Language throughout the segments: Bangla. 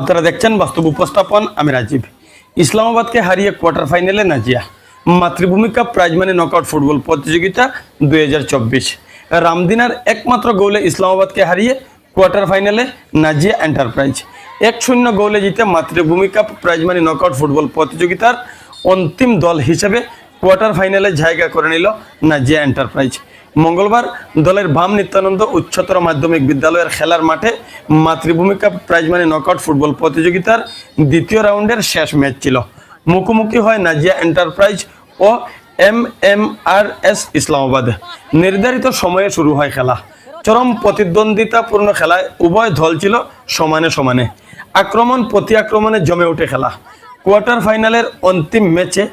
আপনারা দেখছেন বাস্তব উপস্থাপন, আমি রাজীব। ইসলামাবাদকে হারিয়ে কোয়ার্টার ফাইনালে Nazia. Matribhumi cup prize money knockout football প্রতিযোগিতা দুই হাজার চব্বিশ। রামদিনার একমাত্র গোলে ইসলামাবাদকে হারিয়ে কোয়ার্টার ফাইনালে নাজিয়া এন্টারপ্রাইজ এক শূন্য গোলে জিতে Matribhumi cup prize money knockout football প্রতিযোগিতার অন্তিম দল হিসেবে কোয়ার্টার ফাইনালে জায়গা করে নিল নাজিয়া এন্টারপ্রাইজ মঙ্গলবার দলের বাম নিত্যানন্দ উচ্চতর মাধ্যমিক বিদ্যালয়ের খেলার মাঠে Matribhumi cup prize money knockout football প্রতিযোগিতার দ্বিতীয় রাউন্ডের শেষ ম্যাচ ছিল। মুখোমুখি হয় নাজিয়া এন্টারপ্রাইজ ও M M R S Islamabad. নির্ধারিত সময়ে শুরু হয় খেলা। চরম প্রতিদ্বন্দ্বিতাপূর্ণ খেলায় উভয় দল ছিল সমানে সমানে। আক্রমণ প্রতি আক্রমণে জমে ওঠে খেলা। কোয়ার্টার ফাইনালের অন্তিম ম্যাচে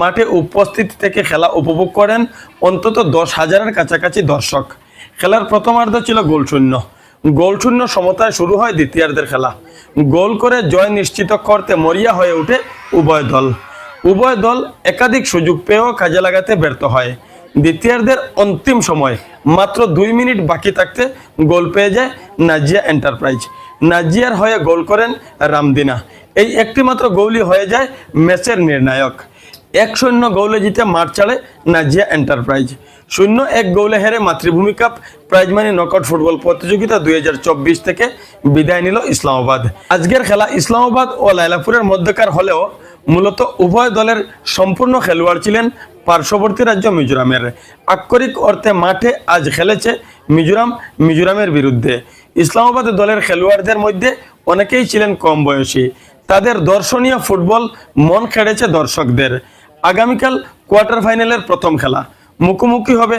মাঠে উপস্থিত থেকে খেলা উপভোগ করেন অন্তত দশ হাজারের কাছাকাছি দর্শক। খেলার প্রথমার্ধ ছিল গোলশূন্য। গোলশূন্য সমতায় শুরু হয় দ্বিতীয়ার্ধের খেলা। গোল করে জয় নিশ্চিত করতে মরিয়া হয়ে ওঠে উভয় দল। উভয় দল একাধিক সুযোগ পেয়েও কাজে লাগাতে ব্যর্থ হয়। দ্বিতীয়ার্ধের অন্তিম সময় মাত্র দুই মিনিট বাকি থাকতে গোল পেয়ে যায় নাজিয়া এন্টারপ্রাইজ। নাজিয়ার হয়ে গোল করেন রামদিনা। এই একটি মাত্র গোলই হয়ে যায় ম্যাচের নির্ণায়ক। এক শূন্য গোলে জিতে মাঠ ছাড়ে নাজিয়া এন্টারপ্রাইজ শূন্য এক গোলে হেরে Matribhumi cup prize money knockout football প্রতিযোগিতা দুই হাজার চব্বিশ থেকে বিদায় নিল ইসলামাবাদ। আজকের খেলা ইসলামাবাদ ও লাইলাপুরের মধ্যকার হলেও মূলত উভয় দলের সম্পূর্ণ খেলোয়াড় ছিলেন পার্শ্ববর্তী রাজ্য মিজোরামের। আক্ষরিক অর্থে মাঠে আজ খেলেছে মিজোরাম, মিজোরামের বিরুদ্ধে। ইসলামাবাদ দলের খেলোয়াড়দের মধ্যে অনেকেই ছিলেন কম বয়সী। তাদের দর্শনীয় ফুটবল মন কেড়েছে দর্শকদের। আগামীকাল কোয়ার্টার ফাইনালের প্রথম খেলা। মুখোমুখি হবে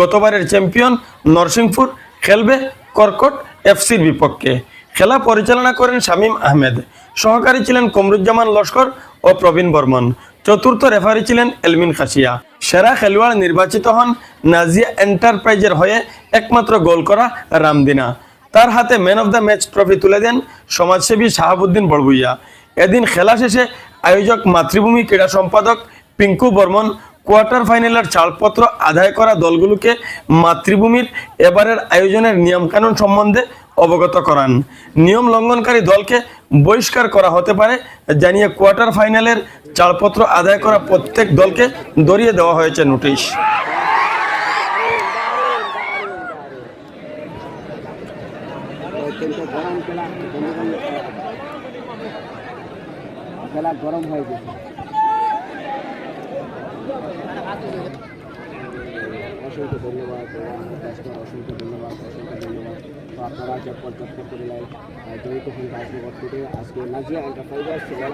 গতবারের চ্যাম্পিয়ন নরসিংপুর, খেলবে কর্কট এফসির বিপক্ষে। খেলা পরিচালনা করেন শামীম আহমেদ। সহকারী ছিলেন কমরুজ্জামান লস্কর ও প্রবীণ বর্মন। চতুর্থ রেফারি ছিলেন এলমিন খাসিয়া সেরা খেলোয়াড় নির্বাচিত হন নাজিয়া এন্টারপ্রাইজের হয়ে একমাত্র গোল করা রামদিনা। তার হাতে man of the match trophy তুলে দেন সমাজসেবী শাহাবুদ্দিন বড়বুইয়া এদিন খেলা শেষে আয়োজক মাতৃভূমি ক্রীড়া সম্পাদক পিঙ্কু বর্মন কোয়ার্টার ফাইনালের ছাড়পত্র আদায় করা দলগুলোকে মাতৃভূমির এবারের আয়োজনের নিয়মকানুন সম্বন্ধে অবগত করান। নিয়ম লঙ্ঘনকারী দলকে বহিষ্কার করা হতে পারে জানিয়ে কোয়ার্টার ফাইনালের ছাড়পত্র আদায় করা প্রত্যেক দলকে দরিয়ে দেওয়া হয়েছে নোটিশ। কিন্তু গরম খেলা খেলা। গরম হয়ে গেছে। অসংখ্য ধন্যবাদ অসংখ্য ধন্যবাদ অসংখ্য ধন্যবাদ। তো আপনারা যে পর্যাপ্ত করে জড়িত হন রাজনগর থেকে আজকে নাজিয়া এন্টারপ্রাইজার্স